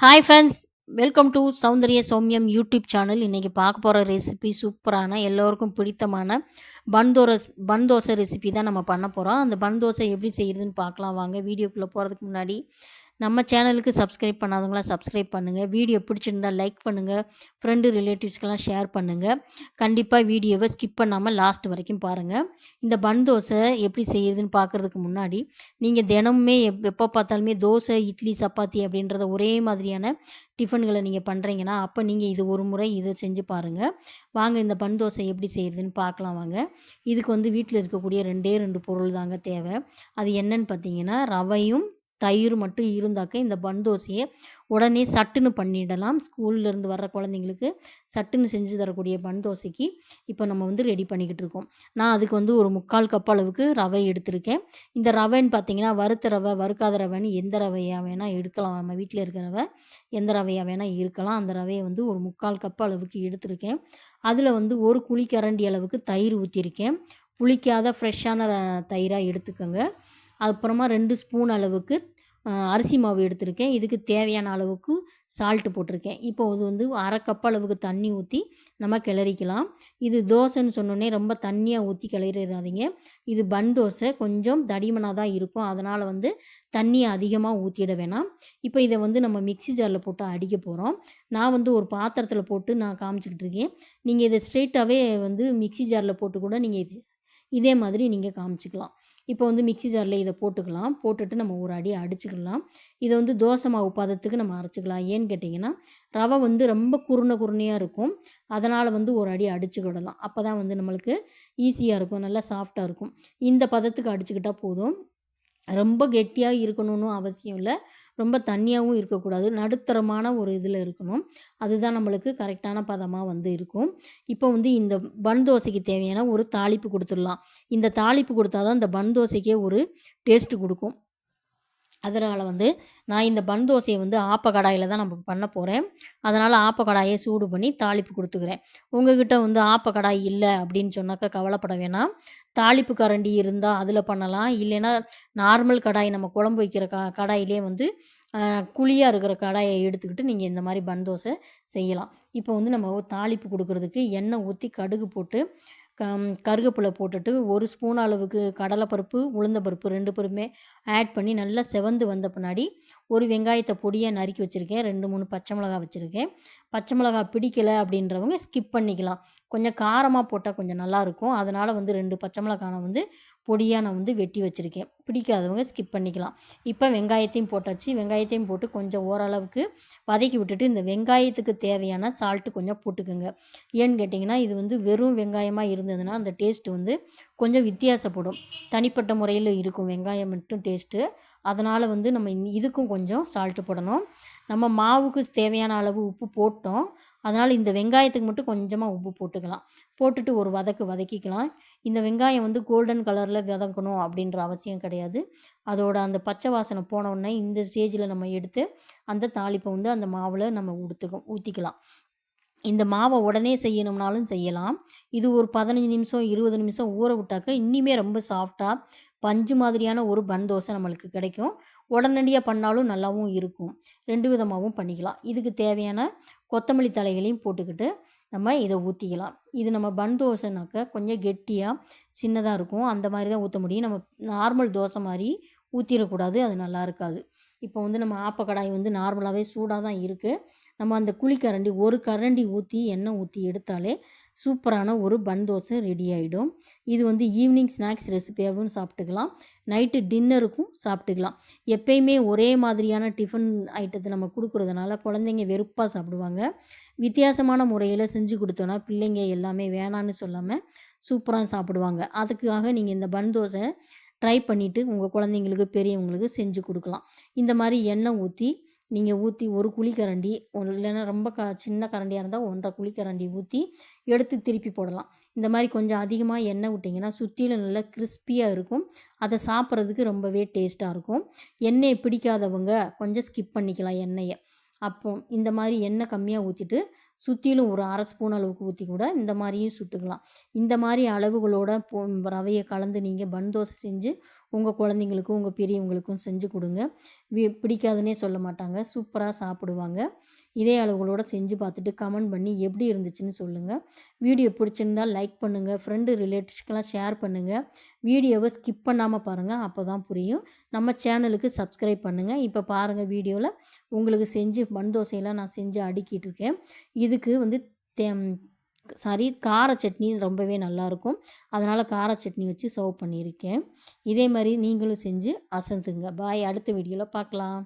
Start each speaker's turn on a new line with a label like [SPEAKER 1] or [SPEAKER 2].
[SPEAKER 1] Hi friends welcome to Soundarya சௌமியம் YouTube channel இன்றைக்கி பார்க்க போகிற ரெசிபி சூப்பரான எல்லோருக்கும் பிடித்தமான பன் பன் தோசை ரெசிபி தான் நம்ம பண்ண போகிறோம் அந்த பன் தோசை எப்படி செய்கிறதுன்னு பார்க்கலாம். வாங்க வீடியோக்குள்ளே போகிறதுக்கு முன்னாடி நம்ம சேனலுக்கு சப்ஸ்கிரைப் பண்ணாதவங்களாம் சப்ஸ்கிரைப் பண்ணுங்கள் வீடியோ பிடிச்சிருந்தா லைக் பண்ணுங்கள் ஃப்ரெண்டு ரிலேட்டிவ்ஸ்க்கெல்லாம் ஷேர் பண்ணுங்கள் கண்டிப்பாக வீடியோவை ஸ்கிப் பண்ணாமல் லாஸ்ட் வரைக்கும் பாருங்கள் இந்த பன் தோசை எப்படி செய்யுதுன்னு பார்க்குறதுக்கு முன்னாடி நீங்கள் தினமுமே எப் எப்போ பார்த்தாலுமே தோசை இட்லி சப்பாத்தி அப்படின்றத ஒரே மாதிரியான டிஃபன்களை நீங்கள் பண்ணுறீங்கன்னா அப்போ நீங்கள் இது ஒரு முறை இதை செஞ்சு பாருங்கள் வாங்க இந்த பன் தோசை எப்படி செய்கிறதுன்னு பார்க்கலாம் வாங்க. இதுக்கு வந்து வீட்டில் இருக்கக்கூடிய ரெண்டே ரெண்டு பொருள் தாங்க தேவை. அது என்னன்னு பார்த்தீங்கன்னா ரவையும் தயிர் மட்டும் இருந்தாக்க இந்த பன் தோசையை உடனே சட்டுன்னு பண்ணிடலாம். ஸ்கூல்லேருந்து வர்ற குழந்தைங்களுக்கு சட்டுன்னு செஞ்சு தரக்கூடிய பன் தோசைக்கு இப்போ நம்ம வந்து ரெடி பண்ணிக்கிட்டு இருக்கோம். நான் அதுக்கு வந்து ஒரு முக்கால் கப் அளவுக்கு ரவை எடுத்திருக்கேன். இந்த ரவைன்னு பார்த்தீங்கன்னா வறுத்த ரவை வறுக்காத ரவைன்னு எந்த ரவையாக வேணால் எடுக்கலாம். நம்ம வீட்டில் இருக்கிற ரவை எந்த ரவையாக வேணால் இருக்கலாம். அந்த ரவையை வந்து ஒரு முக்கால் கப் அளவுக்கு எடுத்திருக்கேன். அதில் வந்து ஒரு குழிக்கரண்டி அளவுக்கு தயிர் ஊற்றிருக்கேன் புளிக்காத ஃப்ரெஷ்ஷான தயிராக எடுத்துக்கோங்க. அப்புறமா ரெண்டு ஸ்பூன் அளவுக்கு அரிசி மாவு எடுத்திருக்கேன். இதுக்கு தேவையான அளவுக்கு சால்ட்டு போட்டிருக்கேன். இப்போ இது வந்து அரை கப் அளவுக்கு தண்ணி ஊற்றி நம்ம கிளறிக்கலாம். இது தோசைன்னு சொன்னோன்னே ரொம்ப தண்ணியாக ஊற்றி கிளறிடாதீங்க இது பன் தோசை கொஞ்சம் தடிமனாக தான் இருக்கும். அதனால் வந்து தண்ணியை அதிகமாக ஊற்றிட வேணாம். இப்போ இதை வந்து நம்ம மிக்சி ஜாரில் போட்டு அடிக்க போகிறோம் நான் வந்து ஒரு பாத்திரத்தில் போட்டு நான் காமிச்சிக்கிட்டு இருக்கேன். நீங்கள் இதை ஸ்ட்ரெயிட்டாகவே வந்து மிக்சி ஜாரில் போட்டு கூட நீங்கள் இது இதே மாதிரி நீங்கள் காமிச்சிக்கலாம். இப்போ வந்து மிக்சி ஜாரில் இதை போட்டுக்கலாம். போட்டுட்டு நம்ம ஒரு அடி அடிச்சுக்கலாம். இதை வந்து தோசை மாவு பதத்துக்கு நம்ம அரைச்சிக்கலாம். ஏன்னு கேட்டிங்கன்னா ரவை வந்து ரொம்ப குருணை குருணையாக இருக்கும். அதனால் வந்து ஒரு அடி அடிச்சுக்கிடலாம் அப்போ தான் வந்து நம்மளுக்கு ஈஸியாக இருக்கும். நல்லா சாஃப்டாக இருக்கும். இந்த பதத்துக்கு அடிச்சுக்கிட்டால் போதும். ரொம்ப கெட்டியாக இருக்கணும்னு அவசியம் இல்லை. ரொம்ப தண்ணியாகவும் இருக்கக்கூடாது. நடுத்தரமான ஒரு இதில் இருக்கணும். அதுதான் நம்மளுக்கு கரெக்டான பதமாக வந்து இருக்கும். இப்போ வந்து இந்த பன் தோசைக்கு தேவையான ஒரு தாளிப்பு கொடுத்துடலாம். இந்த தாளிப்பு கொடுத்தா தான் இந்த பன் தோசைக்கே ஒரு டேஸ்ட்டு கொடுக்கும். அதனால் வந்து நான் இந்த பன் தோசையை வந்து ஆப்ப கடாயில் தான் நம்ம பண்ண போகிறேன் அதனால் ஆப்ப கடாயை சூடு பண்ணி தாளிப்பு கொடுத்துக்கிறேன். உங்ககிட்ட வந்து ஆப்ப கடாய் இல்லை அப்படின்னு சொன்னாக்கா கவலைப்பட வேணாம். தாளிப்பு கரண்டி இருந்தால் அதில் பண்ணலாம். இல்லைன்னா நார்மல் கடாய் நம்ம குழம்பு வைக்கிற க கடாயிலே வந்து குழியாக இருக்கிற கடாயை எடுத்துக்கிட்டு நீங்கள் இந்த மாதிரி பன் தோசை செய்யலாம். இப்போ வந்து நம்ம தாளிப்பு கொடுக்குறதுக்கு எண்ணெய் ஊற்றி கடுகு போட்டு கம் கருவேப்பிலை போட்டுட்டு ஒரு ஸ்பூன் அளவுக்கு கடலைப்பருப்பு உளுந்தம்பருப்பு ரெண்டு பருப்புமே ஆட் பண்ணி நல்லா செவந்து வந்த பின்னாடி ஒரு வெங்காயத்தை பொடியாக நறுக்கி வச்சுருக்கேன். ரெண்டு மூணு பச்சை மிளகா வச்சுருக்கேன். பச்சை மிளகா பிடிக்கலை அப்படின்றவங்க ஸ்கிப் பண்ணிக்கலாம். கொஞ்சம் காரமாக போட்டால் கொஞ்சம் நல்லாயிருக்கும் அதனால் வந்து ரெண்டு பச்சை மிளகாய் வந்து பொடியாக நான் வந்து வெட்டி வச்சுருக்கேன். பிடிக்காதவங்க ஸ்கிப் பண்ணிக்கலாம். இப்போ வெங்காயத்தையும் போட்டாச்சு. வெங்காயத்தையும் போட்டு கொஞ்சம் ஓரளவுக்கு வதக்கி விட்டுட்டு இந்த வெங்காயத்துக்கு தேவையான சால்ட்டு கொஞ்சம் போட்டுக்கோங்க. ஏன்னு கேட்டிங்கன்னா இது வந்து வெறும் வெங்காயமாக இருந்ததுன்னா அந்த டேஸ்ட்டு வந்து கொஞ்சம் வித்தியாசப்படும். தனிப்பட்ட முறையில் இருக்கும் வெங்காயம் மட்டும் டேஸ்ட்டு அதனால் வந்து நம்ம இதுக்கும் கொஞ்சம் சால்ட்டு போடணும். நம்ம மாவுக்கு தேவையான அளவு உப்பு போட்டோம். அதனால் இந்த வெங்காயத்துக்கு மட்டும் கொஞ்சமாக உப்பு போட்டுக்கலாம். போட்டுட்டு ஒரு வதக்கு வதக்கிக்கலாம். இந்த வெங்காயம் வந்து கோல்டன் கலரில் வதக்கணும் அப்படின்ற அவசியம் கிடையாது. அதோட அந்த பச்சை வாசனை போனோடனே இந்த ஸ்டேஜில் நம்ம எடுத்து அந்த தாளிப்பை வந்து அந்த மாவில் நம்ம ஊற்றுக்கும் ஊற்றிக்கலாம் இந்த மாவை உடனே செய்யணும்னாலும் செய்யலாம். இது ஒரு பதினஞ்சு நிமிஷம் இருபது நிமிஷம் ஊற விட்டாக்க இன்னிமே ரொம்ப சாஃப்டாக பஞ்சு மாதிரியான ஒரு பன் தோசை நம்மளுக்கு கிடைக்கும். உடனடியாக பண்ணாலும் நல்லாவும் இருக்கும். ரெண்டு விதமாகவும் பண்ணிக்கலாம். இதுக்கு தேவையான கொத்தமல்லி தலைகளையும் போட்டுக்கிட்டு நம்ம இதை ஊற்றிக்கலாம் இது நம்ம பன் தோசைனாக்க கொஞ்சம் கெட்டியாக சின்னதாக இருக்கும். அந்த மாதிரி தான் ஊற்ற முடியும். நம்ம நார்மல் தோசை மாதிரி ஊற்றிடக்கூடாது அது நல்லா இருக்காது. இப்போ வந்து நம்ம ஆப்பக்கடாய் வந்து நார்மலாகவே சூடாக தான் இருக்குது நம்ம அந்த குழி கரண்டி ஒரு கரண்டி ஊற்றி எண்ணெய் ஊற்றி எடுத்தாலே சூப்பரான ஒரு பன் தோசை ரெடி ஆகிடும் இது வந்து ஈவினிங் ஸ்நாக்ஸ் ரெசிபியாகவும் சாப்பிட்டுக்கலாம். நைட்டு டின்னருக்கும் சாப்பிட்டுக்கலாம். எப்பயுமே ஒரே மாதிரியான டிஃபன் ஐட்டத்தை நம்ம கொடுக்குறதுனால குழந்தைங்க வெறுப்பாக சாப்பிடுவாங்க. வித்தியாசமான முறையில் செஞ்சு கொடுத்தோன்னா பிள்ளைங்க எல்லாமே வேணான்னு சொல்லாமல் சூப்பராக சாப்பிடுவாங்க. அதுக்காக நீங்கள் இந்த பன் தோசை ட்ரை பண்ணிவிட்டு உங்கள் குழந்தைங்களுக்கு பெரியவங்களுக்கு செஞ்சு கொடுக்கலாம். இந்த மாதிரி எண்ணெய் ஊற்றி நீங்கள் ஊற்றி ஒரு குழிக்கரண்டி இல்லைன்னா ரொம்ப க சின்ன கரண்டியாக இருந்தால் ஒன்றரை குழிக்கரண்டி ஊற்றி எடுத்து திருப்பி போடலாம். இந்த மாதிரி கொஞ்சம் அதிகமாக எண்ணெய் விட்டிங்கன்னா சுற்றிலும் நல்லா கிறிஸ்பியாக இருக்கும். அதை சாப்பிட்றதுக்கு ரொம்பவே டேஸ்ட்டாக இருக்கும். எண்ணெயை பிடிக்காதவங்க கொஞ்சம் ஸ்கிப் பண்ணிக்கலாம் எண்ணெயை. அப்போ இந்த மாதிரி எண்ணெய் கம்மியாக ஊற்றிட்டு சுற்றிலும் ஒரு அரை ஸ்பூன் அளவுக்கு ஊற்றி கூட இந்த மாதிரியும் சுட்டுக்கலாம். இந்த மாதிரி அளவுகளோட போ ரவையை கலந்து நீங்கள் பன் தோசை செஞ்சு உங்கள் குழந்தைங்களுக்கும் உங்கள் பெரியவங்களுக்கும் செஞ்சு கொடுங்க. பிடிக்காதுன்னே சொல்ல மாட்டாங்க. சூப்பராக சாப்பிடுவாங்க. இதே அளவுகளோட செஞ்சு பார்த்துட்டு கமெண்ட் பண்ணி எப்படி இருந்துச்சுன்னு சொல்லுங்கள் வீடியோ பிடிச்சிருந்தால் லைக் பண்ணுங்கள் ஃப்ரெண்டு ரிலேட்டிவ்ஸ்க்கெல்லாம் ஷேர் பண்ணுங்கள் வீடியோவை ஸ்கிப் பண்ணாமல் பாருங்கள் அப்போ தான் புரியும். நம்ம சேனலுக்கு சப்ஸ்கிரைப் பண்ணுங்கள் இப்போ பாருங்கள் வீடியோவில் உங்களுக்கு செஞ்சு மண் தோசையெல்லாம் நான் செஞ்சு அடுக்கிட்டு இருக்கேன். இதுக்கு வந்து தே சாரி கார சட்னி ரொம்பவே நல்லாயிருக்கும் அதனால் கார சட்னி வச்சு சர்வ் பண்ணியிருக்கேன். இதே மாதிரி நீங்களும் செஞ்சு அசந்துங்க. பாய் அடுத்த வீடியோவில் பார்க்கலாம்